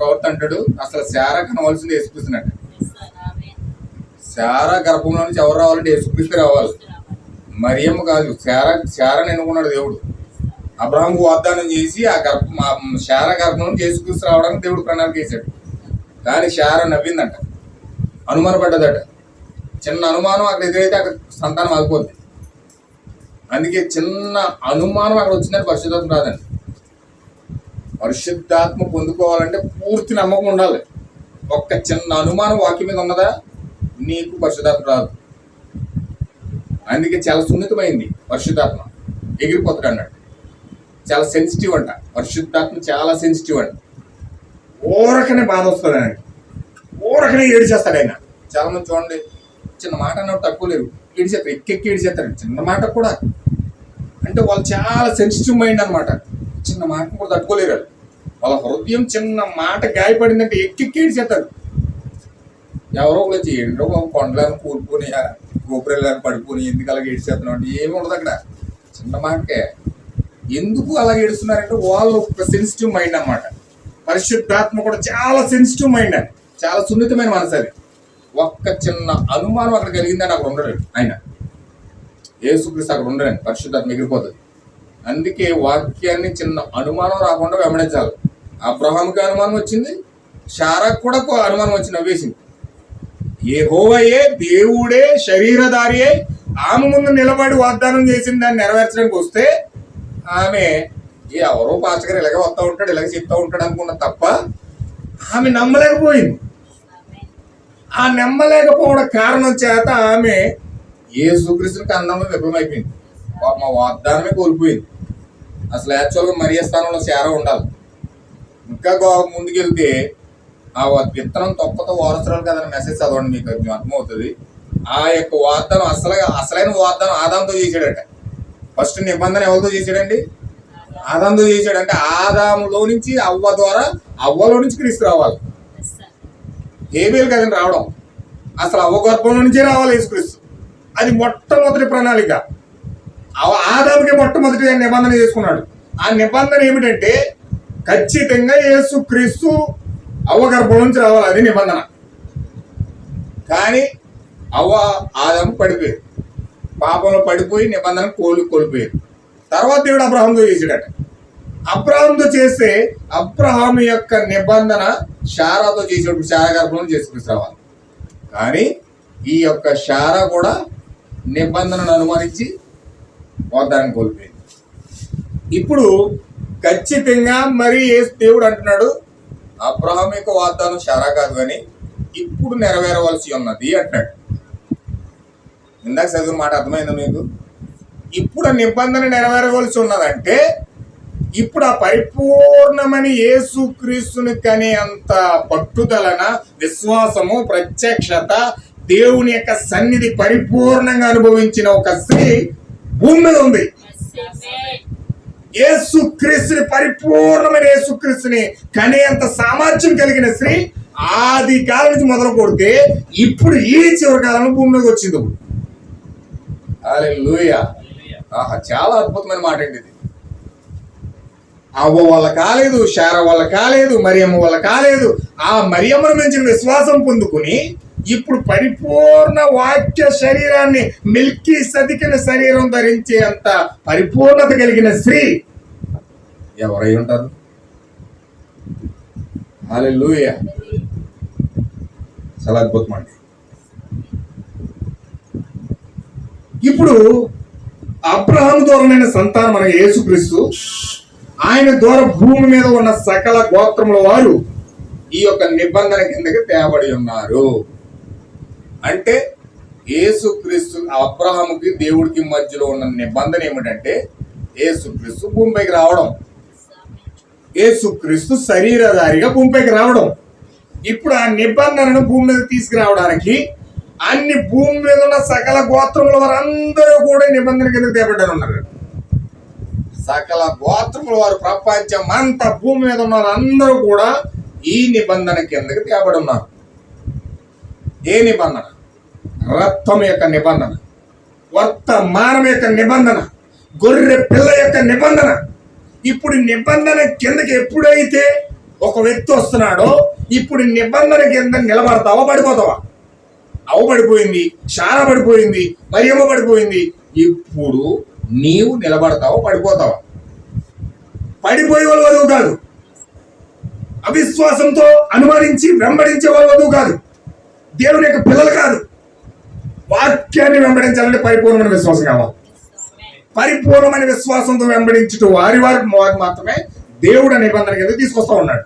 ప్రవర్త అంటాడు అసలు శార కనవలసింది యేసుక్రీస్తున్నట్టు శార గర్భంలో నుంచి ఎవరు రావాలంటే యేసుక్రీస్తు రావాలి. మరియమ్మ కాదు శార శారని ఎన్నుకున్నాడు దేవుడు. అబ్రహాంకు వాగ్దానం చేసి ఆ గర్భ శార గర్భం నుంచి యేసుక్రీస్తు రావడానికి దేవుడు ప్రణాళిక చేశాడు కానీ శార నవ్విందంట అనుమానపడ్డదట. చిన్న అనుమానం అక్కడ ఎదురైతే అక్కడ సంతానం ఆగిపోతుంది అందుకే చిన్న అనుమానం అక్కడ వచ్చిందని పరిశుద్ధం రాదండి. పరిశుద్ధాత్మ పొందుకోవాలంటే పూర్తి నమ్మకం ఉండాలి. ఒక్క చిన్న అనుమానం వాక్యం మీద ఉన్నదా? నీకు పరిశుద్ధాత్మ రాదు. అందుకే చాలా సున్నితమైంది పరిశుద్ధాత్మ. ఎగిరిపోతాడు అన్నాడు. చాలా సెన్సిటివ్ అంట. పరిశుద్ధాత్మ చాలా సెన్సిటివ్ అంట. ఊరకనే బాధ వస్తుంది ఆయన. ఊరకనే ఏడిచేస్తాడు ఆయన. చాలా మంది చూడండి చిన్న మాట అన్నప్పుడు తక్కువ లేరు. ఏడిచేస్తారు ఎక్కెక్కి ఏడిచేస్తారు. చిన్న మాట కూడా. అంటే వాళ్ళు చాలా సెన్సిటివ్ మైండ్ అనమాట చిన్న మాట కూడా తట్టుకోలేరు వాళ్ళ. హృదయం చిన్న మాట గాయపడిందంటే ఎక్కెక్కి ఏడిచేస్తారు ఎవరో ఒకరు వచ్చి ఏంటో కొండలను కూలిపోని గోపురాలను పడిపోని ఎందుకు అలాగే ఏడిచేస్తున్నావు? అంటే ఏమి ఉండదు అక్కడ. చిన్న మాటకే. ఎందుకు అలా ఏడుస్తున్నారంటే వాళ్ళు ఒక సెన్సిటివ్ మైండ్ అన్నమాట. పరిశుద్ధాత్మ కూడా చాలా సెన్సిటివ్ మైండ్ అని చాలా సున్నితమైన మనసు అది. ఒక్క చిన్న అనుమానం అక్కడ కలిగిందని అక్కడ ఉండడు ఆయన. ఏసుక్రీస్తు అక్కడ ఉండడండి పరిశుద్ధాత్మ ఎగిరిపోతుంది. అందుకే వాక్యాన్ని చిన్న అనుమానం రాకుండా వెంబడించాలి అబ్రహాంకి అనుమానం వచ్చింది షారాకు కూడా ఒక అనుమానం వచ్చి నవ్వేసింది. యెహోవాయే దేవుడే శరీరధారియే ఆమె ముందు నిలబడి వాగ్దానం చేసింది దాన్ని నెరవేర్చడానికి వస్తే ఆమె ఎవరో పాస్టర్ ఇలాగే వస్తూ ఉంటాడు ఇలాగే చెప్తూ ఉంటాడు అనుకున్న తప్ప ఆమె నమ్మలేకపోయింది. ఆ నమ్మలేకపోవడం కారణం చేత ఆమె ఏ సుకృష్ణుకి అందంలో విఫలమైపోయింది మా వాగ్దానమే కోల్పోయింది. అసలు యాక్చువల్గా మరియ స్థానంలో చేర ఉండాలి. ఇంకా గో- ముందుకెళ్తే ఆ విత్తనం తొక్కతో వారసురాలు కదా మెసేజ్ చదవండి మీకు కొంచెం అర్థమవుతుంది. ఆ యొక్క వాగ్దానం అసలు అసలైన వాగ్దానం ఆదాంతో చేశాడట. ఫస్ట్ నిబంధన ఎవరితో చేశాడండి? ఆదాంతో చేశాడంటే ఆదాములో నుంచి అవ్వ ద్వారా అవ్వలో నుంచి క్రీస్తు రావాలి. హేబేలు కదండి రావడం. అసలు అవ్వ గర్భంలో నుంచే రావాలి యేసుక్రీస్తు. అది మొట్టమొదటి ప్రణాళిక. ఆదాముకి మొట్టమొదటి నిబంధన చేసుకున్నాడు. ఆ నిబంధన ఏమిటంటే ఖచ్చితంగా యేసుక్రీస్తు అవ్వ గర్భం నుంచి రావాలి అది నిబంధన. కానీ అవ్వ ఆదాము పడిపోయారు పాపంలో పడిపోయి నిబంధన కోలు కోల్పోయారు తర్వాత దేవుడు అబ్రహాంతో చేసాడట అబ్రహాంతో చేస్తే అబ్రహాం యొక్క నిబంధన షారాతో చేసేటప్పుడు షారా గర్భంలో చేసుకుని రావాలి. కానీ ఈ యొక్క షారా కూడా నిబంధనను అనుమానించి వాగ్దానం కోల్పోయింది. ఇప్పుడు ఖచ్చితంగా మరి ఏ దేవుడు అంటున్నాడు అబ్రహం యొక్క వాగ్దానం షారా కాదు కానీ ఇప్పుడు నెరవేరవలసి ఉన్నది అంటున్నాడు. ఇందాక చదివిన మాట అర్థమైందా మీకు? ఇప్పుడు నిబంధన నెరవేరవలసి ఉన్నదంటే ఇప్పుడు ఆ పరిపూర్ణమని యేసు క్రీస్తుని కనే అంత పట్టుదలన విశ్వాసము ప్రత్యక్షత దేవుని యొక్క సన్నిధి పరిపూర్ణంగా అనుభవించిన ఒక స్త్రీ భూమి మీద ఉంది యేసు క్రీస్తుని పరిపూర్ణమైన యేసు క్రీస్తుని కనేంత సామర్థ్యం కలిగిన స్త్రీ ఆది కాలం నుంచి మొదలు కొడితే ఇప్పుడు ఈ చివరి కాలంలో భూమి మీదకి వచ్చింది ఇప్పుడు. హల్లెలూయా. ఆహా చాలా అద్భుతమైన మాట అండి ఇది. అవ్వ వల్ల కాలేదు శార వల్ల కాలేదు మరియమ్మ వల్ల కాలేదు. ఆ మరియమ్మను మించిన విశ్వాసం పొందుకుని ఇప్పుడు పరిపూర్ణ వాక్య శరీరాన్ని మిల్కీ సదికిన శరీరం ధరించే అంత పరిపూర్ణత కలిగిన స్త్రీ ఎవరై ఉంటారు? హల్లెలూయా. చాలా అద్భుతం అండి. ఇప్పుడు అబ్రహం దూరమైన సంతానం మన యేసుక్రీస్తు ఆయన దూర భూమి మీద ఉన్న సకల గోత్రముల వారు ఈ యొక్క నిబంధన కిందకి తేబడి ఉన్నారు. అంటే ఏసుక్రీస్తు అబ్రహాముకి దేవుడికి మధ్యలో ఉన్న నిబంధన ఏమిటంటే ఏసుక్రీస్తు భూమిపైకి రావడం. ఏసుక్రీస్తు శరీరధారిగా భూమిపైకి రావడం. ఇప్పుడు ఆ నిబంధనను భూమి మీద తీసుకురావడానికి అన్ని భూమి మీద ఉన్న సకల గోత్రముల వారందరూ కూడా నిబంధన కింద తేబడ్డారు ఉన్నారు సకల గోత్రముల వారు ప్రపంచం అంతా భూమి మీద ఉన్న అందరూ కూడా ఈ నిబంధన కిందకి తేబడి ఉన్నారు. ఏ నిబంధన? రక్తం యొక్క నిబంధన. వర్తమానం యొక్క నిబంధన. గొర్రె పిల్ల యొక్క నిబంధన. ఇప్పుడు నిబంధన కిందకి ఎప్పుడైతే ఒక వ్యక్తి వస్తున్నాడో ఇప్పుడు నిబంధన కింద నిలబడతావా పడిపోతావా? అవ పడిపోయింది శార పడిపోయింది మరియమ్మ పడిపోయింది. ఇప్పుడు నీవు నిలబడతావా పడిపోతావా? పడిపోయే వాళ్ళు వదువు కాదు. అవిశ్వాసంతో అనుమానించి వెంబడించే వాళ్ళు వదువు కాదు. దేవుని యొక్క పిల్లలు కాదు. వాక్యాన్ని వెంబడించాలంటే పరిపూర్ణమైన విశ్వాసం కావాలి. పరిపూర్ణమైన విశ్వాసంతో వెంబడించుట వారి వారికి వారికి మాత్రమే దేవుడు నిబంధన కింద తీసుకొస్తా ఉన్నాడు?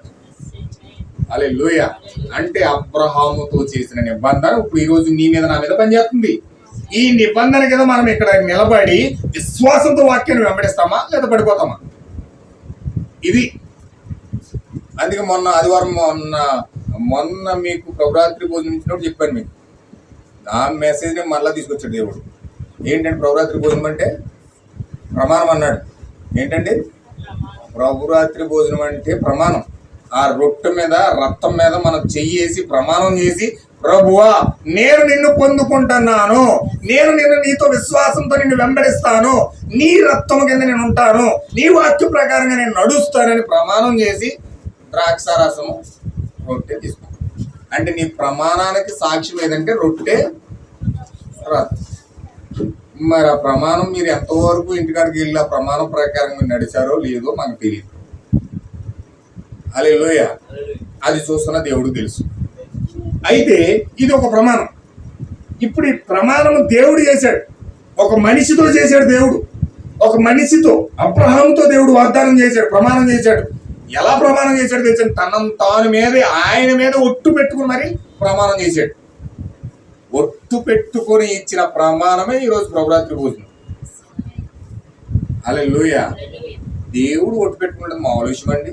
అలే లోయ అంటే అబ్రహాముతో చేసిన నిబంధన ఇప్పుడు ఈ రోజు నీ మీద నా మీద పనిచేస్తుంది. ఈ నిబంధన కింద మనం ఇక్కడ నిలబడి విశ్వాసంతో వాక్యాన్ని వెంబడిస్తామా లేదా పడిపోతామా? ఇది అందుకే మొన్న ఆదివారం మొన్న మొన్న మీకు ప్రభురాత్రి భోజనం ఇచ్చినప్పుడు చెప్పాను మీకు. ఆ మెసేజ్ని మళ్ళీ తీసుకొచ్చాడు దేవుడు. ఏంటంటే ప్రభురాత్రి భోజనం అంటే? ప్రమాణం అన్నాడు. ఏంటండి? ప్రభురాత్రి భోజనం అంటే ప్రమాణం. ఆ రొట్టె మీద రక్తం మీద మనం చెయ్యేసి ప్రమాణం చేసి ప్రభువా నేను నిన్ను పొందుకుంటున్నాను. నేను నిన్ను నీతో విశ్వాసంతో నిన్ను వెంబడిస్తాను. నీ రక్తం కింద నేను ఉంటాను. నీ వాక్య ప్రకారంగా నేను నడుస్తానని ప్రమాణం చేసి ద్రాక్షారసము రొట్టె తీసుకో. అంటే నీ ప్రమాణానికి సాక్ష్యం ఏదంటే రొట్టె రక్తం మరి ఆ ప్రమాణం మీరు ఎంతవరకు ఇంటికాడికి వెళ్ళి ఆ ప్రమాణం ప్రకారం మీరు నడిచారో లేదో మనకు తెలియదు. అలే లోయ అది చూస్తున్న దేవుడు తెలుసు. అయితే ఇది ఒక ప్రమాణం. ఇప్పుడు ఈ ప్రమాణం దేవుడు చేశాడు. ఒక మనిషితో చేశాడు దేవుడు. ఒక మనిషితో అబ్రహాముతో దేవుడు వాగ్దానం చేశాడు ప్రమాణం చేశాడు. ఎలా ప్రమాణం చేశాడు తెలిసాడు తనం తాను మీదే ఆయన మీద ఒట్టు పెట్టుకుని మరి ప్రమాణం చేశాడు. ఒట్టు పెట్టుకొని ఇచ్చిన ప్రమాణమే ఈరోజు ప్రభురాత్రి భోజనం. అలా దేవుడు ఒట్టు పెట్టుకుంటే మామూలు విషయం అండి.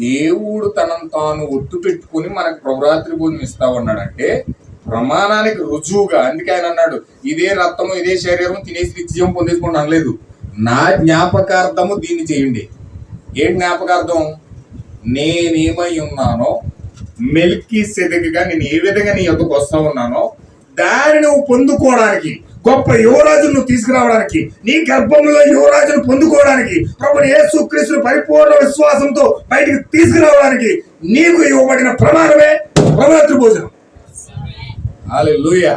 దేవుడు తనను తాను ఒట్టు పెట్టుకుని మనకు ప్రభురాత్రి భోజనం ఇస్తా ఉన్నాడంటే ప్రమాణానికి రుజువుగా అందుకే ఆయన అన్నాడు ఇదే రక్తము ఇదే శరీరం తినేసి నిత్యం పొందేసుకోండి అనలేదు. నా జ్ఞాపకార్థము దీన్ని చేయండి. ఏం జ్ఞాపకార్థం? నేనేమై ఉన్నానో మెల్కి సెదగిగా నేను ఏ విధంగా నీ యొక్కకు వస్తా ఉన్నానో దాన్ని నువ్వు పొందుకోవడానికి గొప్ప యువరాజును నువ్వు తీసుకురావడానికి నీ గర్భంలో యువరాజును పొందుకోవడానికి ప్రభు యేసుక్రీస్తు పరిపూర్ణ విశ్వాసంతో బయటికి తీసుకురావడానికి నీకు ఇవ్వబడిన ప్రమాణమే ప్రభరాత్రి భోజనం. హల్లెలూయా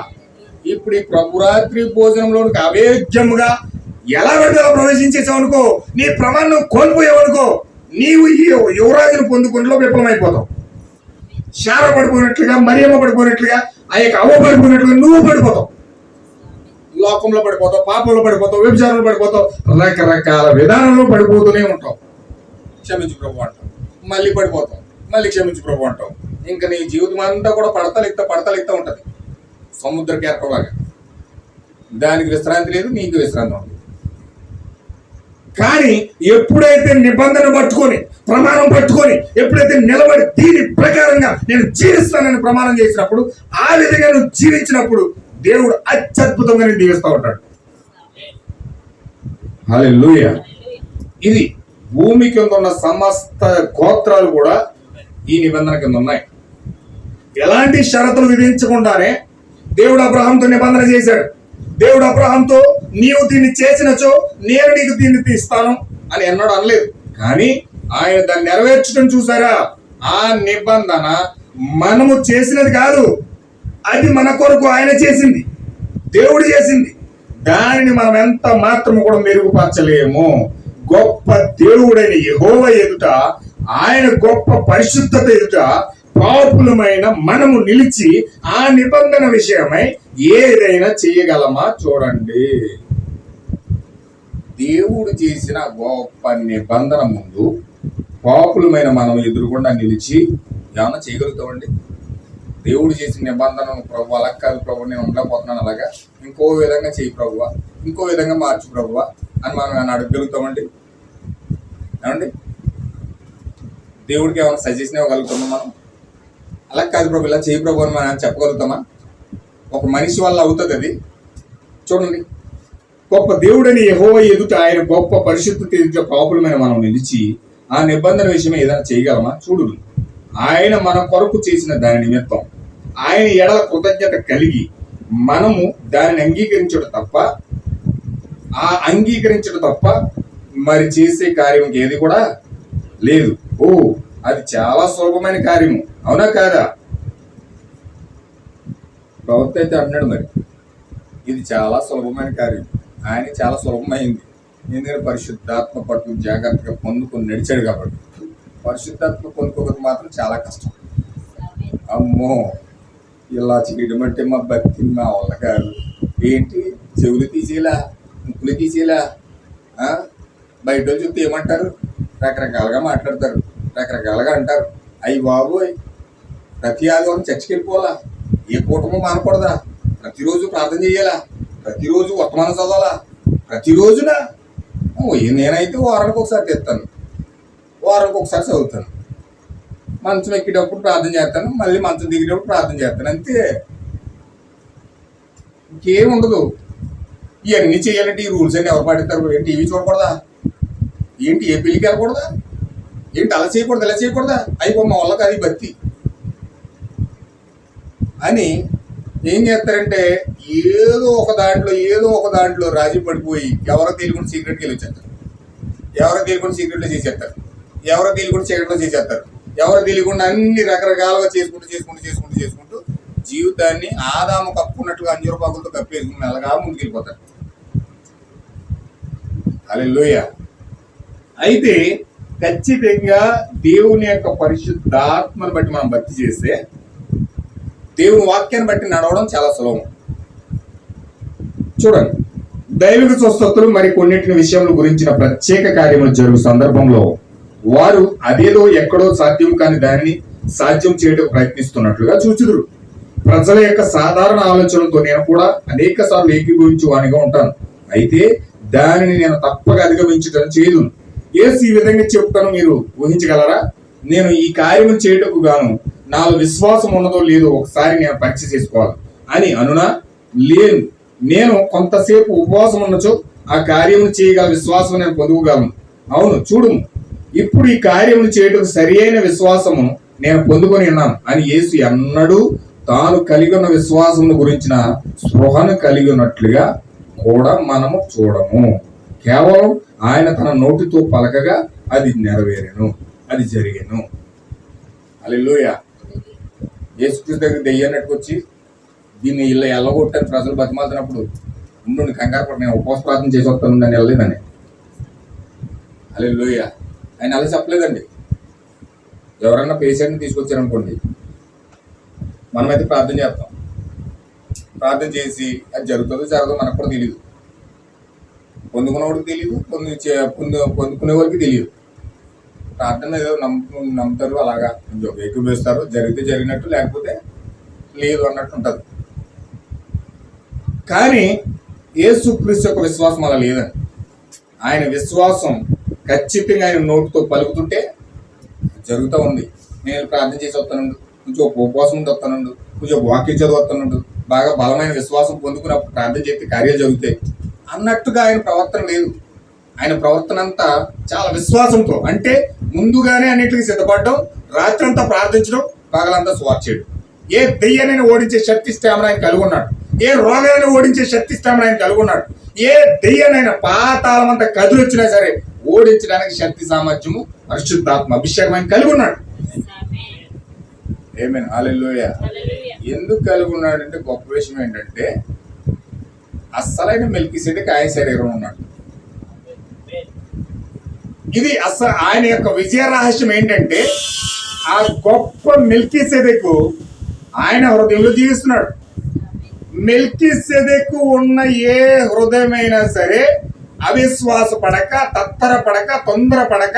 ఇప్పుడు ఈ ప్రభురాత్రి భోజనంలోనికి అవేద్యముగా ఎలా పడితే ప్రవేశించేసావనుకో అనుకో నీ ప్రమాణం కోల్పోయావనుకో నీవు ఈ యువరాజును పొందుకుంటలో విఫలమైపోతావు. శార పడిపోయినట్లుగా మరియమ్మ పడిపోయినట్లుగా ఆ యొక్క అవ్వ పడిపోయినట్లుగా నువ్వు పడిపోతావు. లోకంలో పడిపోతావు పాపంలో పడిపోతావు వ్యభిచారంలో పడిపోతావు రకరకాల విధానంలో పడిపోతూనే ఉంటావు. క్షమించు ప్రభు అంటావు మళ్ళీ పడిపోతావు. మళ్ళీ క్షమించు ప్రభు అంటావు ఇంకా నీ జీవితం అంతా కూడా పడతలిక్త పడతలిక్త ఉంటుంది. సముద్ర కేరకలాగా దానికి విశ్రాంతి లేదు నీకు విశ్రాంతి ఉంటుంది. కానీ ఎప్పుడైతే నిబంధన పట్టుకొని ప్రమాణం పట్టుకొని ఎప్పుడైతే నిలబడి దీని ప్రకారంగా నేను జీవిస్తానని ప్రమాణం చేసినప్పుడు ఆ విధంగా నువ్వు జీవించినప్పుడు దేవుడు అత్యద్భుతంగా నేను దీవిస్తూ ఉంటాడు. హల్లెలూయా. ఇది భూమి కింద ఉన్న సమస్త గోత్రాలు కూడా ఈ నిబంధన కింద ఉన్నాయి. ఎలాంటి షరతులు విధించకుండానే దేవుడు అబ్రహాంతో నిబంధన చేశాడు. దేవుడు అబ్రహాంతో నీవు దీన్ని చేసినచో నేను నీకు దీన్ని తీస్తాను అని ఎన్నడూ అనలేదు. కానీ ఆయన దాన్ని నెరవేర్చడం చూసారా? ఆ నిబంధన మనము చేసినది కాదు అది మన కొరకు ఆయన చేసింది దేవుడు చేసింది. దానిని మనం ఎంత మాత్రము కూడా మెరుగుపరచలేము. గొప్ప దేవుడైన యహోవ ఎదుట ఆయన గొప్ప పరిశుద్ధత ఎదుట పాపులమైన మనము నిలిచి ఆ నిబంధన విషయమై ఏదైనా చేయగలమా చూడండి. దేవుడు చేసిన గొప్ప నిబంధన ముందు పాపులమైన మనం ఎదురుకుండా నిలిచి ఏమన్నా చేయగలుగుతామండి? దేవుడు చేసిన నిబంధనను ప్రభు అలా కాదు ప్రభు నేను ఉండలేకపోతున్నాను అలాగా? ఇంకో విధంగా చేయి ప్రభువ. ఇంకో విధంగా మార్చు ప్రభువ అని మనం ఏమైనా అడగగలుగుతామండి? ఏమండి? దేవుడికి ఏమైనా సజెషన్ ఇవ్వగలుగుతామా మనం? అలా కాదు ప్రభు ఇలా చేయి ప్రభు అని మనం చెప్పగలుగుతామా? ఒక మనిషి వల్ల అవుతుంది అది. చూడండి. గొప్ప దేవుడని ఎహో ఎదుట ఆయన గొప్ప పరిశుద్ధత ఎదుట పాపులమైన మనం నిలిచి ఆ నిబంధన విషయమే ఏదైనా చేయగలమా? చూడు. ఆయన మన కొరకు చేసిన దాని నిమిత్తం ఆయన ఎడల కృతజ్ఞత కలిగి మనము దానిని అంగీకరించడం తప్ప ఆ అంగీకరించడం తప్ప మరి చేసే కార్యం ఏది కూడా లేదు. ఓ అది చాలా సులభమైన కార్యము. అవునా కాదా? ప్రవక్త అయితే అంటున్నాడు మరి. ఇది చాలా సులభమైన కార్యం. ఆయన చాలా సులభమైంది. ఎందుకంటే పరిశుద్ధాత్మ పట్టు జాగ్రత్తగా పొందుకొని నడిచాడు కాబట్టి. పరిశుద్ధాత్మ పొందుకోకపోతే మాత్రం చాలా కష్టం. అమ్మో! ఇలా చేయడం అంటే మా భక్తి మా వాళ్ళగారు ఏంటి? చెవులు తీసేలా? ముక్కులు తీసేలా? బయట చూస్తే ఏమంటారు? రకరకాలుగా మాట్లాడతారు. రకరకాలుగా అంటారు. అయ్యి బాబోయ్ ప్రతి ఆదివారం చర్చికి వెళ్ళిపోవాలా? ఏ కూటమో మానకూడదా? ప్రతిరోజు ప్రార్థన చేయాలా ప్రతిరోజు వర్తమానం చదవాలా? ప్రతిరోజున? నేనైతే వారానికి ఒకసారి తెస్తాను. వారానికి ఒకసారి చదువుతాను. మంచం ఎక్కేటప్పుడు ప్రార్థన చేస్తాను మళ్ళీ మంచం దిగేటప్పుడు ప్రార్థన చేస్తాను అంతే. ఇంకేం ఉండదు. ఇవన్నీ చేయాలంటే ఈ రూల్స్ అన్ని ఎవరు పాటిస్తారు? ఏంటి టీవీ చూడకూడదా? ఏంటి ఏ పెళ్ళికి వెళ్ళకూడదా? ఏంటి అలా చేయకూడదు ఇలా చేయకూడదా? అయిపో మా వాళ్ళకి అది భక్తి. అని ఏం చేస్తారంటే ఏదో ఒక దాంట్లో ఏదో ఒక దాంట్లో రాజీ పడిపోయి ఎవరో తెలియకుండా సీక్రెట్కి వెళ్ళి వచ్చేస్తారు ఎవరో తెలియకుండా సీక్రెట్లో చేసేస్తారు. ఎవరో తెలియకుండా సీక్రెట్లో చేసేస్తారు. ఎవరో తెలియకుండా అన్ని రకరకాలుగా చేసుకుంటూ చేసుకుంటూ చేసుకుంటూ చేసుకుంటూ జీవితాన్ని ఆదాము కప్పుకున్నట్టుగా అంజూర పాకులతో కప్పేసుకుని అలాగా ముందుకెళ్ళిపోతారు. అలెలుయ అయితే ఖచ్చితంగా దేవుని యొక్క పరిశుద్ధాత్మను బట్టి మనం భక్తి చేస్తే దేవుని వాక్యాన్ని బట్టి నడవడం చాలా సులభం. చూడండి. దైవిక స్వస్థతలు మరి కొన్నింటిని విషయంలో గురించిన ప్రత్యేక కార్యములు జరుగు సందర్భంలో వారు అదేదో ఎక్కడో సాధ్యం కాని దానిని సాధ్యం చేయడం ప్రయత్నిస్తున్నట్లుగా చూచుదురు. ప్రజల యొక్క సాధారణ ఆలోచనలతో నేను కూడా అనేక సార్లు ఏకీభవించి వానిగా ఉంటాను. అయితే దానిని నేను తప్పక అధిగమించడం చేయదు ఏసు ఈ విధంగా చెప్తాను మీరు ఊహించగలరా? నేను ఈ కార్యము చేయటకు గాను నాలో విశ్వాసం ఉన్నదో లేదో ఒకసారి నేను పరీక్ష చేసుకోవాలి. అని అనునా లేను. నేను కొంతసేపు ఉపవాసం ఉండొచ్చు ఆ కార్యమును చేయగల విశ్వాసం నేను పొందుకోగలను. అవును చూడుము. ఇప్పుడు ఈ కార్యమును చేయటం సరి అయిన విశ్వాసము నేను పొందుకొని ఉన్నాను. అని యేసు ఎన్నడూ తాను కలిగి ఉన్న విశ్వాసము గురించిన స్పృహను కలిగి ఉన్నట్లుగా కూడా మనము చూడము. కేవలం ఆయన తన నోటితో పలకగా అది నెరవేరెను అది జరిగెను. అల్లెలూయ యేసుక్రీస్తు దగ్గర దెయ్యాన్ని వచ్చి దీన్ని ఇలా ఎల్లగొట్టని ప్రజలు బతిమాలుతున్నప్పుడు. ఉండు కంగారు పడి నేను ఉపవాస ప్రార్థన చేసి వస్తాను దాన్ని వెళ్ళలేదని. అలే ఆయన అలా చెప్పలేదండి. ఎవరన్నా పేషెంట్ని తీసుకొచ్చారనుకోండి మనమైతే ప్రార్థన చేస్తాం. ప్రార్థన చేసి అది జరుగుతుందో జరగదో మనకు కూడా తెలియదు పొందుకున్నవాడికి తెలియదు పొంది పొందు పొందుకునే వారికి తెలియదు ప్రార్థన ఏదో నమ్ము నమ్ముతారు అలాగా. కొంచెం ఎక్కువ జరిగితే జరిగినట్టు లేకపోతే లేదు అన్నట్టు ఉంటుంది. కానీ యేసుక్రీస్తు యొక్క విశ్వాసం అలా లేదండి. ఆయన విశ్వాసం ఖచ్చితంగా ఆయన నోటితో పలుకుతుంటే జరుగుతూ ఉంది. నేను ప్రార్థన చేసి వస్తానుండు కొంచెం ఉపవాసం ఉండి వస్తానుండు కొంచెం వాక్యం చదువు వస్తానుండు. బాగా బలమైన విశ్వాసం పొందుకున్నప్పుడు ప్రార్థన చేస్తే కార్యాలు జరుగుతాయి. అన్నట్టుగా ఆయన ప్రవర్తన లేదు. ఆయన ప్రవర్తన అంతా చాలా విశ్వాసంతో అంటే ముందుగానే అన్నిటికీ సిద్ధపడడం రాత్రంతా ప్రార్థించడం పగలంతా స్వార్ చేయడం. ఏ దెయ్యాన్ని ఓడించే శక్తి స్టామినా ఆయన కలిగి ఉన్నాడు. ఏ రోగాన్ని ఓడించే శక్తి స్టామినా ఆయన కలిగి ఉన్నాడు. ఏ దెయ్యానైనా పాతాళం అంతా కదిలి వచ్చినా సరే ఓడించడానికి శక్తి సామర్థ్యము పరిశుద్ధాత్మ అభిషేకం ఆయన కలిగి ఉన్నాడు. ఏమైనా హాలెలూయ ఎందుకు కలిగి ఉన్నాడంటే గొప్ప విషయం ఏంటంటే అస్సలైన మెల్కి సెదకి ఆయన శరీరం ఉన్నాడు. ఇది అస్సలు ఆయన యొక్క విజయ రహస్యం ఏంటంటే ఆ గొప్ప మిల్కీ సెదకు ఆయన హృదయంలో జీవిస్తున్నాడు. మిల్కీ సెదకు ఉన్న ఏ హృదయమైనా సరే అవిశ్వాస పడక తత్తర పడక తొందర పడక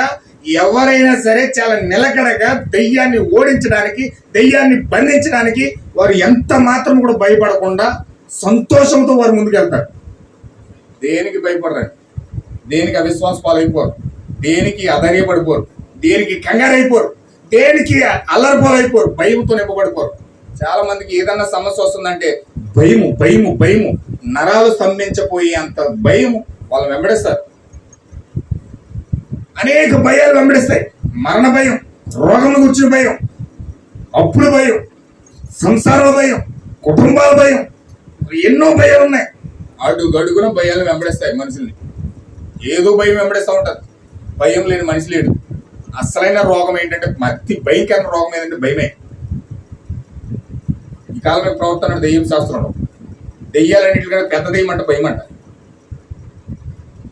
ఎవరైనా సరే చాలా నిలకడగా దెయ్యాన్ని ఓడించడానికి దెయ్యాన్ని బంధించడానికి వారు ఎంత మాత్రం కూడా భయపడకుండా సంతోషంతో వారు ముందుకెళ్తారు దేనికి భయపడరండి దేనికి అవిశ్వాస పాలైపోరు? దేనికి అధైర్యపడిపోరు? దేనికి కంగారైపోరు? దేనికి అల్లరిపోలైపోరు? భయంతో నింపబడిపోరు. చాలా మందికి ఏదన్నా సమస్య వస్తుందంటే భయము భయము భయము. నరాలు స్తంభించపోయే అంత భయము వాళ్ళు వెంబడిస్తారు. అనేక భయాలు వెంబడిస్తాయి. మరణ భయం రోగం కూర్చుని భయం అప్పుల భయం సంసార భయం కుటుంబాల భయం ఎన్నో భయాలు ఉన్నాయి. అడుగు గడుగున భయాలు వెంబడేస్తాయి మనుషుల్ని. ఏదో భయం వెంబడేస్తూ ఉంటారు భయం లేని మనిషి లేడు. అసలైన రోగం ఏంటంటే అతి భయంకరమైన రోగం ఏదంటే భయమే. ఈ కాలమే ప్రవర్తన దెయ్యం శాస్త్రంలో. దెయ్యాలన్నింటికంటే పెద్ద దెయ్యం అంటే భయం అంట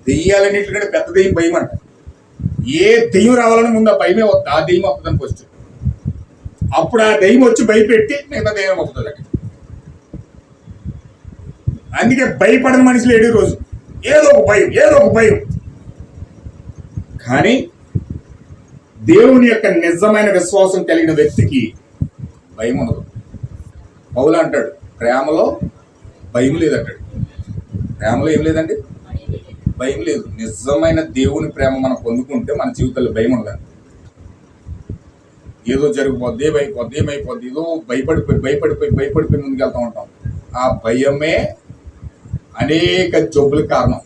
దెయ్యాలన్నింటికంటే పెద్ద దెయ్యం భయం అంట ఏ దెయ్యం రావాలని ముందు ఆ భయమే వస్తుంది. ఆ దెయ్యం వస్తుందని ఫస్ట్ అప్పుడు ఆ దెయ్యం వచ్చి భయపెట్టి మిగతా దెయ్యం వస్తుంది అక్కడ అందుకే భయపడని మనిషి లేడు రోజు. ఏదో ఒక భయం ఏదో ఒక భయం. కానీ దేవుని యొక్క నిజమైన విశ్వాసం కలిగిన వ్యక్తికి భయం ఉండదు. పౌలు అంటాడు ప్రేమలో భయం లేదంటాడు. ప్రేమలో ఏం లేదండి? భయం లేదు. నిజమైన దేవుని ప్రేమ మనం పొందుకుంటే మన జీవితంలో భయం ఉండదు. ఏదో జరిగిపోద్ది ఏమైపోద్ది ఏమైపోద్ది ఏదో భయపడిపోయి భయపడిపోయి భయపడిపోయి ముందుకెళ్తూ ఉంటాం. ఆ భయమే అనేక జబ్బులకు కారణం.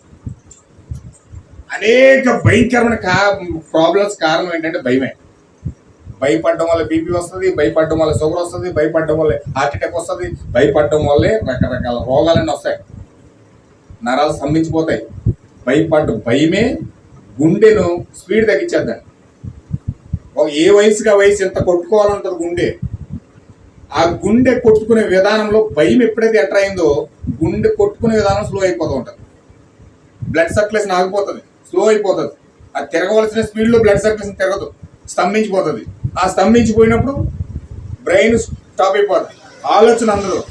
అనేక భయంకరమైన కా ప్రాబ్లమ్స్ కారణం ఏంటంటే భయమే. భయపడడం వల్ల బీపీ వస్తుంది భయపడడం వల్ల షుగర్ వస్తుంది భయపడడం వల్ల హార్ట్ అటాక్ వస్తుంది భయపడడం వల్లే రకరకాల రోగాలన్నీ వస్తాయి. నరాలు స్తంభించిపోతాయి. భయపడ్డ భయమే గుండెను స్పీడ్ తగ్గించేద్దండి. ఒక ఏ వయసుగా వయసు ఎంత కొట్టుకోవాలంటుంది గుండె? ఆ గుండె కొట్టుకునే విధానంలో భయం ఎప్పుడైతే ఎంటర్ అయిందో గుండె కొట్టుకునే విధానం స్లో అయిపోతూ ఉంటుంది. బ్లడ్ సర్క్యులేషన్ ఆగిపోతుంది స్లో అయిపోతుంది. అది తిరగవలసిన స్పీడ్లో బ్లడ్ సర్క్యులేషన్ తిరగదు స్తంభించిపోతుంది. ఆ స్తంభించిపోయినప్పుడు బ్రెయిన్ స్టాప్ అయిపోతుంది ఆలోచన అందదు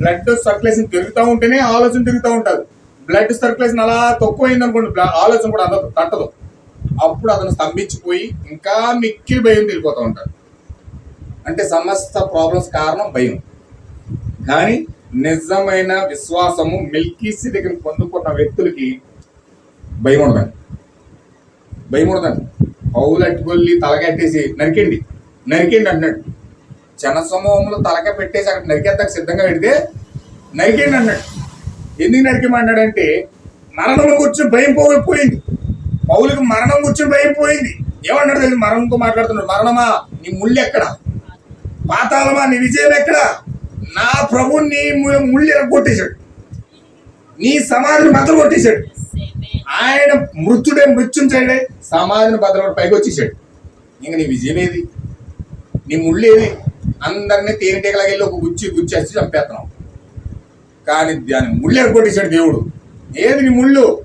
బ్లడ్ సర్క్యులేషన్ తిరుగుతూ ఉంటేనే ఆలోచన తిరుగుతూ ఉంటుంది. బ్లడ్ సర్క్యులేషన్ అలా తక్కువైంది అనుకోండి ఆలోచన కూడా అందదు తట్టదు. అప్పుడు అతను స్తంభించిపోయి ఇంకా మిక్కిలి భయం వెళ్ళిపోతూ ఉంటాడు అంటే సమస్త ప్రాబ్లమ్స్ కారణం భయం. కానీ నిజమైన విశ్వాసము మిల్కీ దగ్గర పొందుకున్న వ్యక్తులకి భయం ఉండదండి. భయం ఉండదండి. పౌలు అట్టుకొల్లి తలకెట్టేసి నరికండి. నరికండి అన్నాడు. జన సమూహంలో తలక పెట్టేసి అక్కడ నరికేద్దాక సిద్ధంగా పెడితే నరికండి అన్నాడు. ఎందుకు నరికమన్నాడంటే మరణం కూర్చొని భయం పోయిపోయింది పౌలకి మరణం కూర్చొని భయం పోయింది. ఏమన్నాడు తెలియదు మరణంతో మాట్లాడుతున్నాడు. మరణమా? నీ ముళ్ళు ఎక్కడ? పాతాలమా నీ విజయం ఎక్కడ? నా ప్రభు నీ ము- ముళ్ళు కొట్టేశాడు నీ సమాధిని బద్దలు కొట్టేశాడు ఆయన మృత్యుడే మృత్యుంచాడే సమాధిని బద్దలు పైకి వచ్చేసాడు ఇంక నీ విజయం ఏది? నీ ముళ్ళు ఏది? అందరినీ తేనెటీగలాగా వెళ్ళి ఒక గుచ్చి గుచ్చేసి చంపేస్తున్నావు కానీ దాని ముళ్ళు ఎరగొట్టేశాడు దేవుడు. ఏది నీ ముళ్ళు?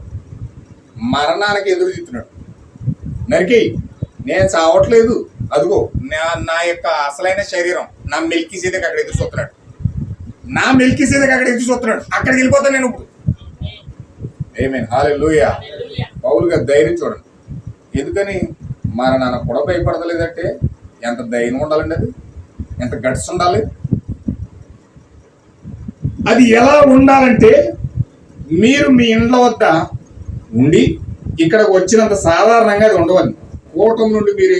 మరణానికి ఎదురు చూస్తున్నాడు. నరికి నేను చావట్లేదు. అదిగో నా యొక్క అసలైన శరీరం నా మిల్కీ సీదకి అక్కడ ఎదురు చూస్తున్నాడు నా మిల్కీ సీదకి అక్కడ ఎదురు చూస్తున్నాడు అక్కడికి వెళ్ళిపోతాను నేను ఇప్పుడు. ఏమేన్ హాలే లూయా పౌలుగా ధైర్యం చూడండి. ఎందుకని? మరణానికి కూడా భయపడతలేదంటే ఎంత ధైర్యం ఉండాలండి అది? ఎంత గట్స్ ఉండాలి? అది ఎలా ఉండాలంటే మీరు మీ ఇండ్ల వద్ద ఉండి ఇక్కడికి వచ్చినంత సాధారణంగా అది ఉండవని కూటం నుండి మీరు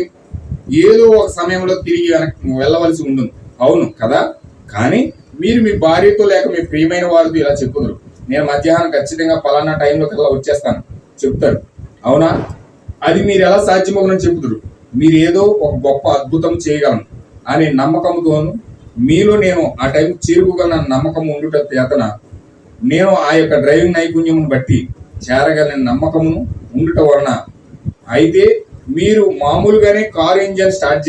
ఏదో ఒక సమయంలో తిరిగి వెనక్కి వెళ్ళవలసి ఉంటుంది. అవును కదా? కానీ మీరు మీ భార్యతో లేక మీ ప్రియమైన వారితో ఇలా చెప్పుదురు. నేను మధ్యాహ్నం ఖచ్చితంగా పలానా టైంలో కల్లా వచ్చేస్తాను. చెప్తారు. అవునా? అది మీరు ఎలా సాధ్యమవునని చెప్పుదురు. మీరు ఏదో ఒక గొప్ప అద్భుతం చేయగలను. అనే నమ్మకంతోను మీలో నేను ఆ టైం చేరుకోగలన నమ్మకం ఉండుట చేతన నేను ఆ యొక్క డ్రైవింగ్ నైపుణ్యమును బట్టి చేరగలని నమ్మకమును ఉండుట వలన అయితే మీరు మామూలుగానే కార్ ఇంజన్ స్టార్ట్